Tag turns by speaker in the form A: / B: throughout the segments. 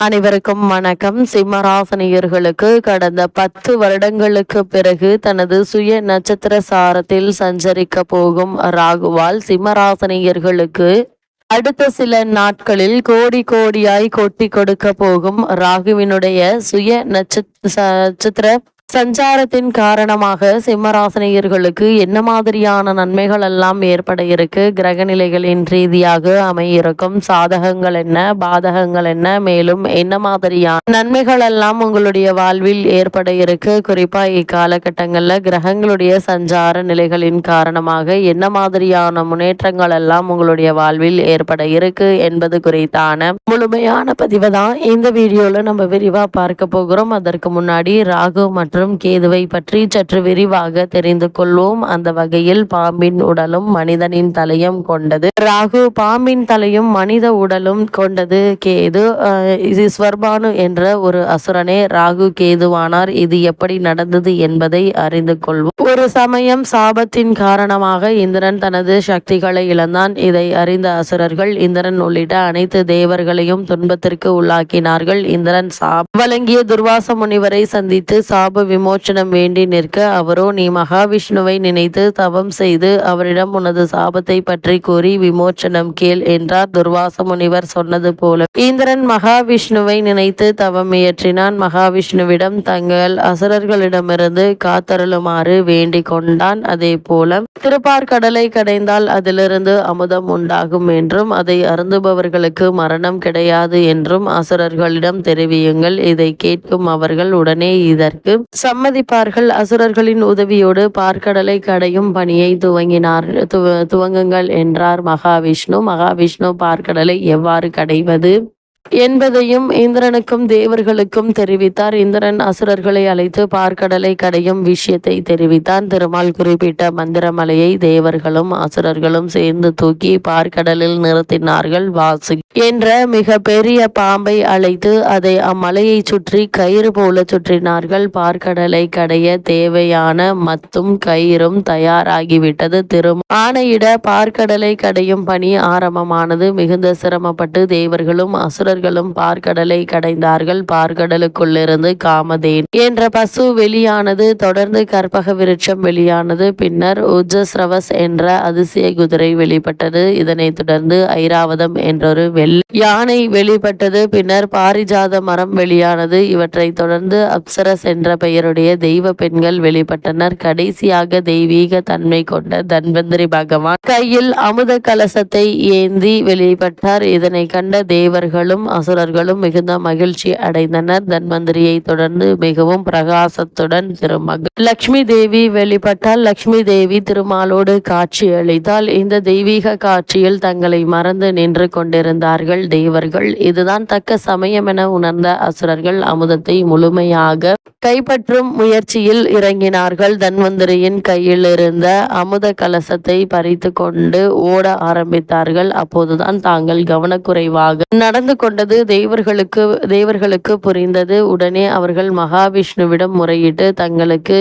A: அனைவருக்கும் வணக்கம். சிம்மராசனியர்களுக்கு கடந்த பத்து வருடங்களுக்கு பிறகு தனது சுய நட்சத்திர சாரத்தில் சஞ்சரிக்க போகும் ராகுவால் சிம்மராசனியர்களுக்கு அடுத்த சில நாட்களில் கோடி கோடியாய் கொட்டி கொடுக்க போகும் ராகுவினுடைய சுய நட்சத்திர சஞ்சாரத்தின் காரணமாக சிம்மராசனியர்களுக்கு என்ன மாதிரியான நன்மைகள் எல்லாம் ஏற்பட இருக்கு? கிரகநிலைகளின் ரீதியாக அமையிருக்கும் சாதகங்கள் என்ன? பாதகங்கள் என்ன? மேலும் என்ன மாதிரியான நன்மைகள் எல்லாம் உங்களுடைய வாழ்வில் ஏற்பட இருக்கு? குறிப்பா இக்காலகட்டங்கள்ல கிரகங்களுடைய சஞ்சார நிலைகளின் காரணமாக என்ன மாதிரியான முன்னேற்றங்கள் எல்லாம் உங்களுடைய வாழ்வில் ஏற்பட இருக்கு என்பது குறித்தான முழுமையான பதிவு தான் இந்த வீடியோல நம்ம விரிவா பார்க்க போகிறோம். அதற்கு முன்னாடி ராகு மற்றும் கேதுவை பற்றி சற்று விரிவாக தெரிந்து கொள்வோம். அந்த வகையில் பாம்பின் உடலும் மனிதனின் தலையும் கொண்டது. ராகு பாம்பின் தலையும் மனித உடலும் கொண்டது. கேது இது ஸ்வர்பானு என்ற ஒரு அசுரனே ராகு கேதுவானார். இது எப்படி நடந்தது என்பதை அறிந்து கொள்வோம். ஒரு சமயம் சாபத்தின் காரணமாக இந்திரன் தனது சக்திகளை இழந்தான். இதை அறிந்த அசுரர்கள் இந்திரன் உள்ளிட்ட அனைத்து தேவர்களையும் துன்பத்திற்கு உள்ளாக்கினார்கள். இந்திரன் சாப் வழங்கிய துர்வாச முனிவரை சந்தித்து சாப விமோச்சனம் வேண்டி நிற்க அவரோ நீ மகாவிஷ்ணுவை நினைத்து தவம் செய்து அவரிடம் உனது சாபத்தை பற்றி கூறி விமோச்சனம் கேள் என்றார் துர்வாச முனிவர் சொன்னது போல. இந்திரன் மகாவிஷ்ணுவை நினைத்து தவம் இயற்றினான். மகாவிஷ்ணுவிடம் தங்கள் அசுரர்களிடமிருந்து காத்தருளுமாறு வேண்டிக் கொண்டான். அதே போல திருப்பார்கடலை கடைந்தால் அதிலிருந்து அமுதம் உண்டாகும் என்றும் அதை அருந்துபவர்களுக்கு மரணம் கிடையாது என்றும் அசுரர்களிடம் தெரிவியுங்கள். இதை கேட்கும் அவர்கள் உடனே இதற்கு சம்மதிப்பார்கள். அசுரர்களின் உதவியோடு பார்க்கடலை கடையும் பணியை துவங்கினார். துவ- துவங்குங்கள் என்றார் மகாவிஷ்ணு. மகாவிஷ்ணு பார்க்கடலை எவ்வாறு கடைவது? என்பதையும் இந்திரனுக்கும் தேவர்களுக்கும் தெரிவித்தார். இந்திரன் அசுரர்களை அழைத்து பார்க்கடலை கடையும் விஷயத்தை தெரிவித்தான். திருமால் குறிப்பிட்ட மந்திரமலையை தேவர்களும் அசுரர்களும் சேர்ந்து தூக்கி பார்க்கடலில் நிறுத்தினார்கள். வாசு என்ற மிக பெரிய பாம்பை அழைத்து அதை அம்மலையை சுற்றி கயிறு போல சுற்றினார்கள். பார்க்கடலை கடைய தேவையான மத்தும் கயிறும் தயாராகிவிட்டது. திரும் ஆணையிட பார்க்கடலை கடையும் பணி ஆரம்பமானது. மிகுந்த சிரமப்பட்டு தேவர்களும் அசுரர்களும் பார்க்கடலை கடைந்தார்கள். பார்க்கடலுக்குள்ளிருந்து காமதேன் என்ற பசு வெளியானது தொடர்ந்து கற்பக விருட்சம் வெளியானது. பின்னர் உஜஸ்ரவஸ் என்ற அதிசய குதிரை வெளிப்பட்டது. இதனைத் தொடர்ந்து ஐராவதம் என்றொரு வெள்ளை யானை வெளிப்பட்டது. பின்னர் பாரிஜாத மரம் வெளியானது. இவற்றைத் தொடர்ந்து அப்சரஸ் என்ற பெயருடைய தெய்வ பெண்கள் வெளிப்பட்டனர். கடைசியாக தெய்வீக தன்மை கொண்ட தன்வந்திரி பகவான் கையில் அமுத கலசத்தை ஏந்தி வெளிப்பட்டார். இதனை கண்ட தேவர்களும் அசுரர்களும் மிகுந்த மகிழ்ச்சி அடைந்தனர். தன்வந்திரியை தொடர்ந்து மிகவும் பிரகாசத்துடன் திருமகள் லக்ஷ்மி தேவி வெளிப்பட்டால் லக்ஷ்மி தேவி திருமாலோடு காட்சி அளித்தால் இந்த தெய்வீக காட்சியில் தங்களை மறந்து நின்று கொண்டிருந்தார்கள் தேவர்கள். இதுதான் தக்க சமயம் என உணர்ந்த அசுரர்கள் அமுதத்தை முழுமையாக கைப்பற்றும் முயற்சியில் இறங்கினார்கள். தன்வந்திரியின் கையில் இருந்த அமுத கலசத்தை பறித்து கொண்டு ஓட ஆரம்பித்தார்கள். அப்போதுதான் தாங்கள் கவனக்குறைவாக நடந்து கொண்டு கொண்டது தேவர்களுக்கு தேவர்களுக்கு புரிந்தது. உடனே அவர்கள் மகாவிஷ்ணுவிடம் முறையிட்டு தங்களுக்கு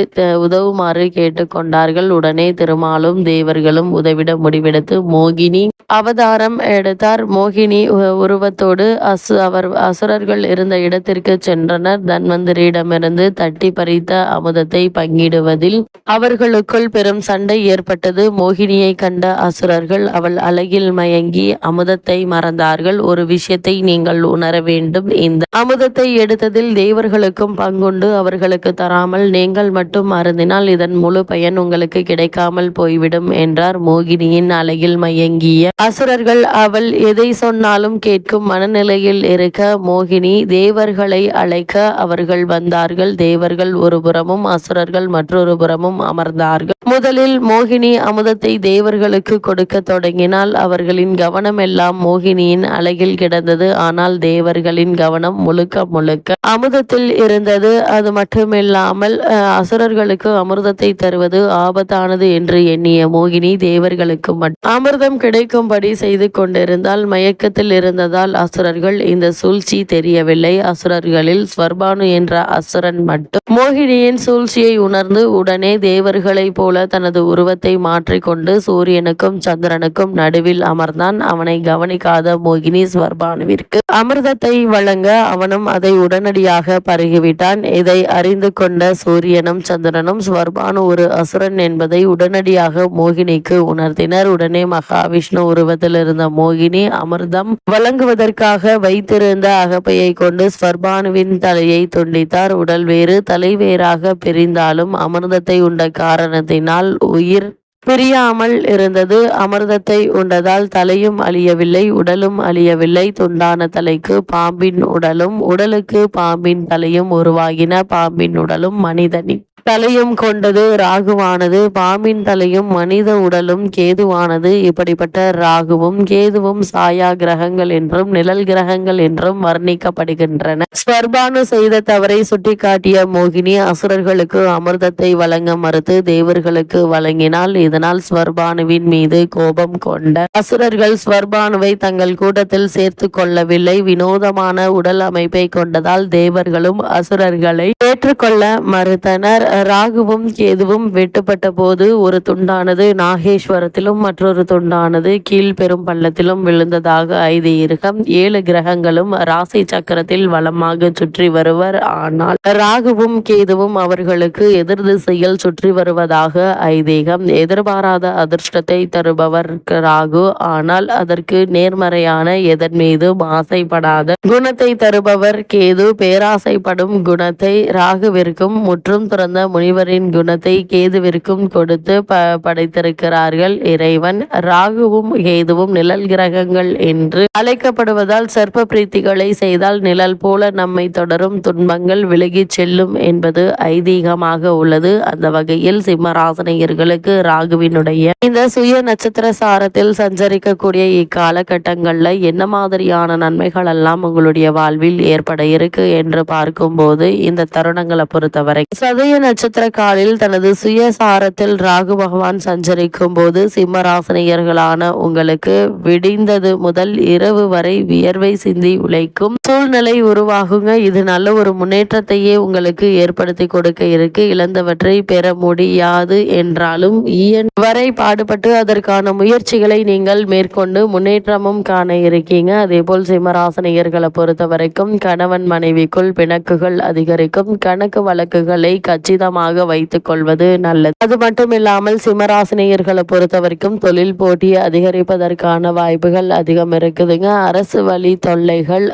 A: உதவுமாறு கேட்டுக்கொண்டார்கள். உடனே திருமாலும் தேவர்களும் உதவிட முடிவெடுத்து மோகினி அவதாரம் எடுத்தார். மோகினி உருவத்தோடு அசு அவர் அசுரர்கள் இருந்த இடத்திற்கு சென்றனர். தன்வந்திரியிடமிருந்து தட்டி பறித்த அமுதத்தை பங்கிடுவதில் அவர்களுக்குள் பெரும் சண்டை ஏற்பட்டது. மோகினியை கண்ட அசுரர்கள் அவள் அழகில் மயங்கி அமுதத்தை மறந்தார்கள். ஒரு விஷயத்தை நீ நீங்கள் உணர வேண்டும். இந்த அமுதத்தை எடுத்ததில் தேவர்களுக்கும் பங்குண்டு அவர்களுக்கு தராமல் நீங்கள் மட்டும் அருந்தினால் இதன் முழு பயன் உங்களுக்கு கிடைக்காமல் போய்விடும் என்றார் மோகினியின் அழகில் மயங்கிய அசுரர்கள். அவள் எதை சொன்னாலும் கேட்கும் மனநிலையில் இருக்க மோகினி தேவர்களை அழைக்க அவர்கள் வந்தார்கள். தேவர்கள் ஒரு புறமும் அசுரர்கள் மற்றொரு புறமும் அமர்ந்தார்கள். முதலில் மோகினி அமுதத்தை தேவர்களுக்கு கொடுக்க தொடங்கினால் அவர்களின் கவனம் எல்லாம் மோகினியின் அழகில் கிடந்தது. ஆனால் தேவர்களின் கவனம் முழுக்க முழுக்க அமுதத்தில் இருந்தது. அது மட்டுமில்லாமல் அசுரர்களுக்கு அமிர்தத்தை தருவது ஆபத்தானது என்று எண்ணிய மோகினி தேவர்களுக்கு மட்டும் அமிர்தம் கிடைக்கும்படி செய்து கொண்டிருந்தால் மயக்கத்தில் இருந்ததால் அசுரர்கள் இந்த சூழ்ச்சி தெரியவில்லை. அசுரர்களில் ஸ்வர்பானு என்ற அசுரன் மட்டும் மோகினியின் சூழ்ச்சியை உணர்ந்து உடனே தேவர்களைப் போல தனது உருவத்தை மாற்றிக்கொண்டு சூரியனுக்கும் சந்திரனுக்கும் நடுவில் அமர்ந்தான். அவனை கவனிக்காத மோகினி ஸ்வர்பானுவிற்கு அவனுக்கு அமிர்தத்தை வழங்க அவனும் அதை உடனடியாக பருகிவிட்டான். இதை அறிந்து கொண்ட சூரியனும் சந்திரனும் ஸ்வர்பானு ஒரு அசுரன் என்பதை உடனடியாக மோகினிக்கு உணர்த்தினர். உடனே மகாவிஷ்ணு உருவத்தில் இருந்த மோகினி அமிர்தம் வழங்குவதற்காக வைத்திருந்த அகப்பையை கொண்டு ஸ்வர்பானுவின் தலையை துண்டித்தார். உடல் வேறு தலை வேறாக பிரிந்தாலும் அமிர்தத்தை உண்ட காரணத்தினால் உயிர் பிரியாமல் இருந்தது. அமிர்தத்தை உண்டதால் தலையும் அழியவில்லை உடலும் அழியவில்லை. துண்டான தலைக்கு பாம்பின் உடலும் உடலுக்கு பாம்பின் தலையும் உருவாகின. பாம்பின் உடலும் மனிதனின் தலையும் கொண்டது ராகுவானது பாம்பின் தலையும் மனித உடலும் கேதுவானது. இப்படிப்பட்ட ராகுவும் கேதுவும் சாயா கிரகங்கள் என்றும் நிழல் கிரகங்கள் என்றும் வர்ணிக்கப்படுகின்றன. ஸ்வர்பானு செய்த தவறை சுட்டிக்காட்டிய மோகினி அசுரர்களுக்கு அமிர்தத்தை வழங்க மறுத்து தேவர்களுக்கு வழங்கினால் இதனால் ஸ்வர்பானுவின் மீது கோபம் கொண்ட அசுரர்கள் ஸ்வர்பானுவை தங்கள் கூட்டத்தில் சேர்த்து கொள்ளவில்லை. வினோதமான உடல் அமைப்பை கொண்டதால் தேவர்களும் அசுரர்களை ஏற்றுக்கொள்ள மறுத்தனர். ராகுவும் கேதுவும் வெட்டுப்பட்ட போது ஒரு துண்டானது நாகேஸ்வரத்திலும் மற்றொரு துண்டானது கீழ்பெரும் பள்ளத்திலும் விழுந்ததாக ஐதீகம் ஏழு கிரகங்களும் ராசி சக்கரத்தில் வளமாக சுற்றி வருவர். ஆனால் ராகுவும் கேதுவும் அவர்களுக்கு எதிர் திசையில் சுற்றி வருவதாக ஐதீகம். எதிர்பாராத அதிர்ஷ்டத்தை தருபவர் ராகு. ஆனால் அதற்கு நேர்மறையான எதன் மீதும் ஆசைப்படாத குணத்தை தருபவர் கேது. பேராசைப்படும் குணத்தை ராகுவிற்கும் முற்றும் துறந்த முனிவரின் குணத்தை கேதுவிற்கும் கொடுத்து ப படைத்திருக்கிறார்கள். இறைவன் ராகுவும் கேதுவும் நிழல் கிரகங்கள் என்று அழைக்கப்படுவதால் சர்ப்ப பிரீத்திகளை செய்தால் நிழல் போல நம்மை தொடரும் துன்பங்கள் விலகிச் செல்லும் என்பது ஐதீகமாக உள்ளது. அந்த வகையில் சிம்மராசனையர்களுக்கு ராகுவினுடைய இந்த சுய நட்சத்திர சாரத்தில் சஞ்சரிக்கக்கூடிய இக்காலகட்டங்கள்ல என்ன மாதிரியான நன்மைகள் எல்லாம் உங்களுடைய வாழ்வில் ஏற்பட இருக்கு என்று பார்க்கும்போது இந்த தருணங்களை பொறுத்தவரை சதய நட்சத்திர காலில் தனது சுயசாரத்தில் ராகு பகவான் சஞ்சரிக்கும் போது சிம்மராசனியர்களான உங்களுக்கு விடிந்தது முதல் இரவு வரை வியர்வை சிந்தி உழைக்கும் சூழ்நிலை உருவாகுங்க. இது நல்ல ஒரு முன்னேற்றத்தையே உங்களுக்கு ஏற்படுத்தி கொடுக்க இருக்கு. இழந்தவற்றை பெற முடியாது என்றாலும் இயன் வரை பாடுபட்டு அதற்கான முயற்சிகளை நீங்கள் மேற்கொண்டு முன்னேற்றமும் காண இருக்கீங்க. அதே போல் சிம்மராசனியர்களை பொறுத்த வரைக்கும் கணவன் மனைவிக்குள் பிணக்குகள் அதிகரிக்கும். கணக்கு வழக்குகளை கட்சி கச்சிதமாக வைத்துக் கொள்வது நல்லது. அது மட்டும் இல்லாமல் சிம்மராசினியர்களை பொறுத்த வரைக்கும் தொழில் போட்டி அதிகரிப்பதற்கான வாய்ப்புகள் அதிகம் இருக்குதுங்க. அரசு வழி தொல்லைகள்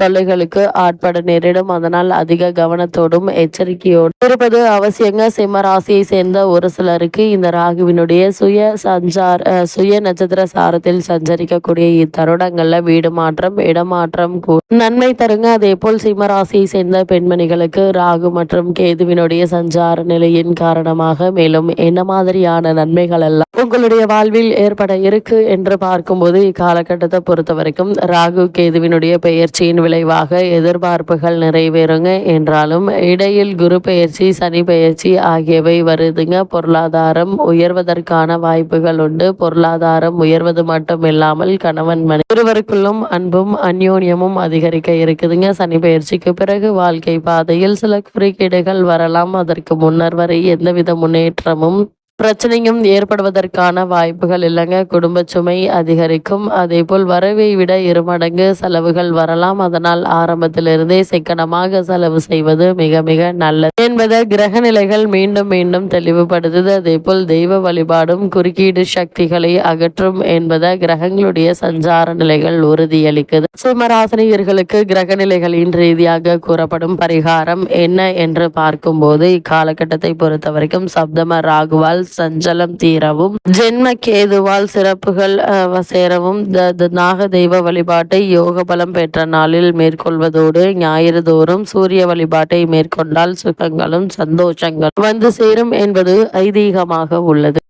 A: தொல்லைகளுக்கு ஆட்பட நேரிடும். அதனால் அதிக கவனத்தோடும் எச்சரிக்கையோடும் இருப்பது அவசியங்க. சிம்ம ராசியை சேர்ந்த ஒரு சிலருக்கு இந்த ராகுவினுடைய சுய சஞ்சார் சுய நட்சத்திர சாரத்தில் சஞ்சரிக்கக்கூடிய இத்தருணங்கள்ல வீடு மாற்றம் இடமாற்றம் நன்மை தருங்க. அதே போல் சிம்ம ராசியை சேர்ந்த பெண்மணிகளுக்கு ராகு மற்றும் கேதுவினுடைய சஞ்சார நிலையின் காரணமாக மேலும் என்ன மாதிரியான நன்மைகள் எல்லாம் உங்களுடைய வாழ்வில் ஏற்பட இருக்கு என்று பார்க்கும்போது இக்காலகட்டத்தை பொறுத்த வரைக்கும் ராகு கேதுவினுடைய பெயர்ச்சியின் விளைவாக எதிர்பார்ப்புகள் நிறைவேறுங்க என்றாலும் இடையில் குரு பெயர்ச்சி சனி பெயர்ச்சி ஆகியவை வருதுங்க. பொருளாதாரம் உயர்வதற்கான வாய்ப்புகள் உண்டு. பொருளாதாரம் உயர்வது மட்டும் இல்லாமல் கணவன் மனை இருவருக்குள்ளும் அன்பும் அந்யோன்யமும் அதிகரிக்க இருக்குதுங்க. சனி பெயர்ச்சிக்கு பிறகு வாழ்க்கை பாதையில் சில குறுக்கீடுகள் வரலாம். அதற்கு முன்னர் வரை எந்தவித முன்னேற்றமும் பிரச்சனையும் ஏற்படுவதற்கான வாய்ப்புகள் இல்லைங்க. குடும்ப சுமை அதிகரிக்கும். அதே போல் வரவை விட இரு மடங்கு செலவுகள் வரலாம். அதனால் ஆரம்பத்திலிருந்தே சிக்கனமாக செலவு செய்வது மிக மிக நல்லது என்பதை கிரக நிலைகள் மீண்டும் மீண்டும் தெளிவுபடுத்துது. அதே போல் தெய்வ வழிபாடும் குறுக்கீடு சக்திகளை அகற்றும் என்பதை கிரகங்களுடைய சஞ்சார நிலைகள் உறுதியளிக்குது. சிம்மராசினியர்களுக்கு கிரக நிலைகளின் ரீதியாக கூறப்படும் பரிகாரம் என்ன என்று பார்க்கும்போது இக்காலகட்டத்தை பொறுத்த வரைக்கும் சப்தம ராகுவால் சஞ்சலம் தீரவும் ஜென்ம கேதுவால் சிறப்புகள் அஹ், சேரவும் நாக தெய்வ வழிபாட்டை யோக பலம் பெற்ற நாளில் மேற்கொள்வதோடு ஞாயிறு தோறும் சூரிய வழிபாட்டை மேற்கொண்டால் சுகங்களும் சந்தோஷங்களும் வந்து சேரும் என்பது ஐதீகமாக உள்ளது.